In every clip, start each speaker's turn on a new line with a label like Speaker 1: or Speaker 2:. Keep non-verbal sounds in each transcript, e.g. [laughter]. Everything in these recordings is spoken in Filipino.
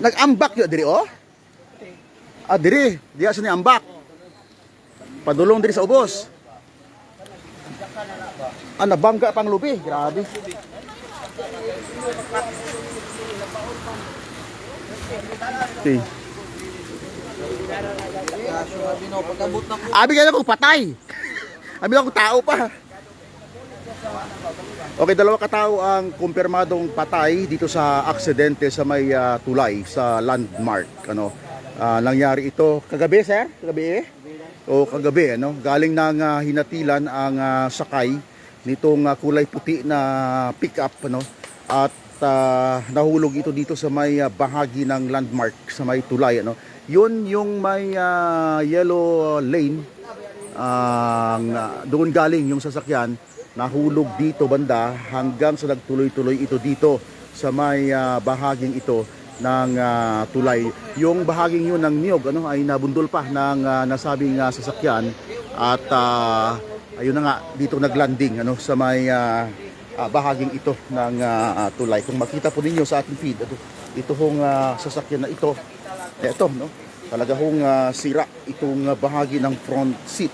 Speaker 1: Nag-ambak yun diri oh. Ah diri, diya sa ambak. Padulong diri sa ubos. Ah nabangga pang lubi, grabe. Okay. Abi kaya kong patay. [laughs] Abi ako tao pa. Okay, dalawa katao ang kumpirmadong patay dito sa aksidente sa may ah, tulay sa landmark. Ano, Ah, nangyari ito kagabi, sir? Kagabi eh? O kagabi, ano? Galing nang ah, hinatilan ang ah, sakay nitong ah, kulay puti na pickup, ano? At ah, nahulog ito dito sa may ah, bahagi ng landmark sa may tulay, ano? Yun yung may ah, yellow lane ang ah, doon galing yung sasakyan nahulog dito banda hanggang sa nagtuloy-tuloy ito dito sa may ah, bahaging ito ng ah, tulay. Yung bahaging yun ng niyog ano ay nabundol pa ng ah, nasabing ah, sasakyan at ah, ayun na nga dito naglanding ano sa may ah, ah, bahaging ito ng ah, tulay. Kung makita po ninyo sa ating feed ito ito hong ah, sasakyan na ito eto no talaga hong ah, sira itong ah, bahagi ng front seat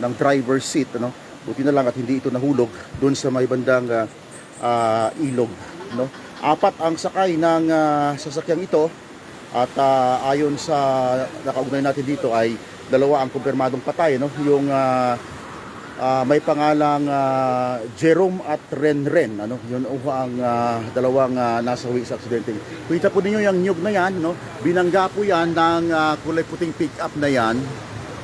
Speaker 1: ng driver's seat ano buti na lang at hindi ito nahulog doon sa may bandang ah, ah, ilog no? Apat ang sakay ng ah, sasakyang ito at ah, ayon sa nakaugnay natin dito ay dalawa ang kumpirmadong patay no? Yung ah, ah, may pangalang ah, Jerome at Renren ano? Yun ho ang ah, dalawang ah, nasawi sa aksidente. Kita po ninyo yung nyug na yan no? Binangga po yan ng ah, kulay puting pick up na yan.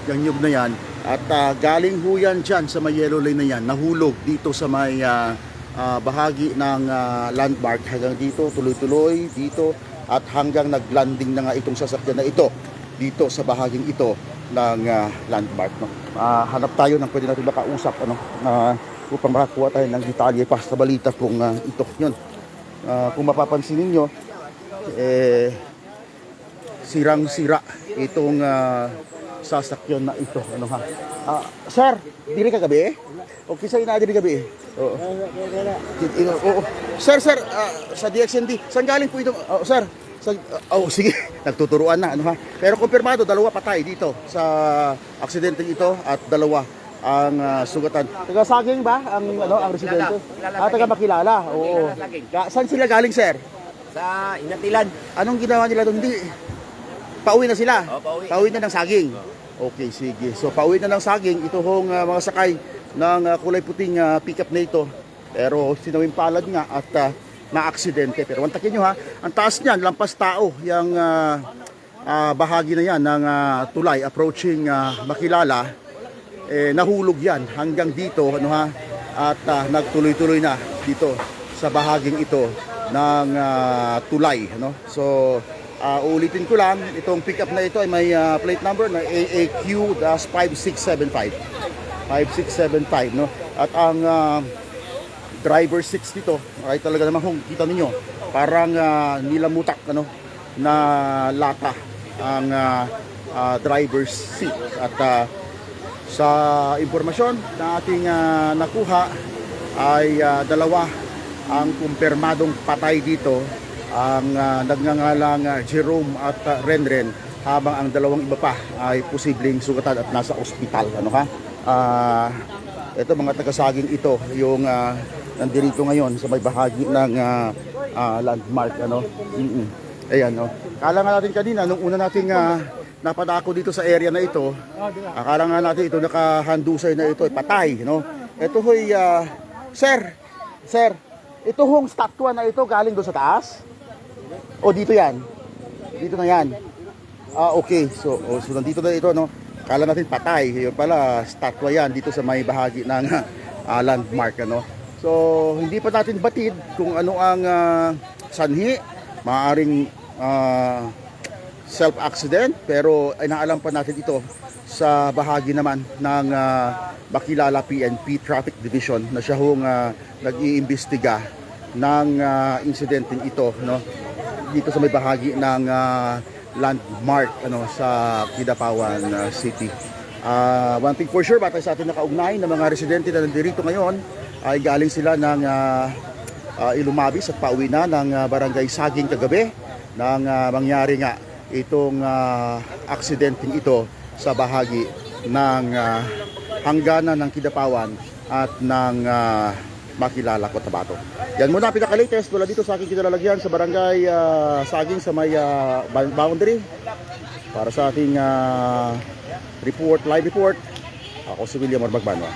Speaker 1: Yung nyug na yan at ah, galing ho yan dyan sa may yellow lane na yan nahulog dito sa may ah, ah, bahagi ng ah, landmark hanggang dito tuloy-tuloy dito at hanggang naglanding na nga itong sasakyan na ito dito sa bahaging ito ng ah, landmark no. Ah, hanap tayo ng pwede natin makausap ano na upang makakuha tayo ng detalye pa sa balita kung ah, ito yun. Ah, kung mapapansin ninyo eh sirang-sira itong ah, sasakyan na ito ano ha. Ah, sir, diri ka gabi? Okay sa ina diri gabi. Oo. Ino, oo. Sir, sir, ah, sa DXND, saan galing po ito? Oh, sir, sa, oh, sige, [laughs] nagtuturuan na, ano ha? Pero kumpirmado, dalawa patay dito sa aksidente ito at dalawa ang ah, sugatan. Taga Saging ba ang ano ang residente? Ah, taga Makilala. Oo. Ga- saan sila galing, sir?
Speaker 2: Sa Inatilan.
Speaker 1: Anong ginawa nila doon? Hindi. Pauwi na sila.
Speaker 2: Oh, pauwi.
Speaker 1: na ng saging. Okay, sige. So pauwi na ng saging ito hong ah, mga sakay ng ah, kulay puting ah, pickup na ito. Pero sinawing palad nga at ah, na-aksidente. Pero wantakin nyo ha, ang taas niyan, lampas tao, yung ah, ah, bahagi na yan ng ah, tulay approaching ah, Makilala, eh, nahulog yan hanggang dito ano ha, at ah, nagtuloy-tuloy na dito sa bahaging ito ng ah, tulay. Ano? So, ah, uulitin ko lang, itong pickup na ito ay may ah, plate number na AAQ-5675. 5675, no? At ang ah, driver 6 dito ay talaga naman kung kita ninyo parang ah, nilamutak ano na lata ang ah, ah, driver's seat at ah, sa impormasyon na ating ah, nakuha ay ah, dalawa ang kumpirmadong patay dito ang ah, nagngangalang ah, Jerome at ah, Renren habang ang dalawang iba pa ay posibleng sugatan at nasa ospital. Ano ka? Ah, ito mga tagasaging ito yung ah, nandirito ngayon sa may bahagi ng ah, ah, landmark ano? Mm ayan no? Kala nga natin kanina nung una nating ah, napadako dito sa area na ito akala nga natin ito nakahandusay na ito ay patay no? Ito hoy ah, sir sir ito hong statwa na ito galing doon sa taas o dito yan. Dito na yan. Ah okay. So, oh, so nandito na ito no? Kala natin patay. Yun pala statwa yan dito sa may bahagi ng [laughs] ah, landmark ano? So hindi pa natin batid kung ano ang ah, sanhi. Maaring ah, self accident pero inaalam pa natin ito sa bahagi naman ng ah, Bakilala PNP Traffic Division na siya hong ah, nag-iimbestiga ng ah, insidenteng ito no dito sa may bahagi ng ah, landmark ano sa Kidapawan ah, City. Ah, one thing for sure, batay sa ating nakaugnay na mga residente na nandito ngayon ay galing sila ng ah, ah, ilumabis at pauwi na ng ah, barangay Saging kagabi nang ah, mangyari nga itong ah, aksidenteng ito sa bahagi ng ah, hangganan ng Kidapawan at ng ah, Makilala Cotabato. Yan muna pinaka-latest mula dito sa aking kinalalagyan sa barangay ah, Saging sa may ah, boundary para sa ating ah, report, live report. Ako si William Orbagbanwa.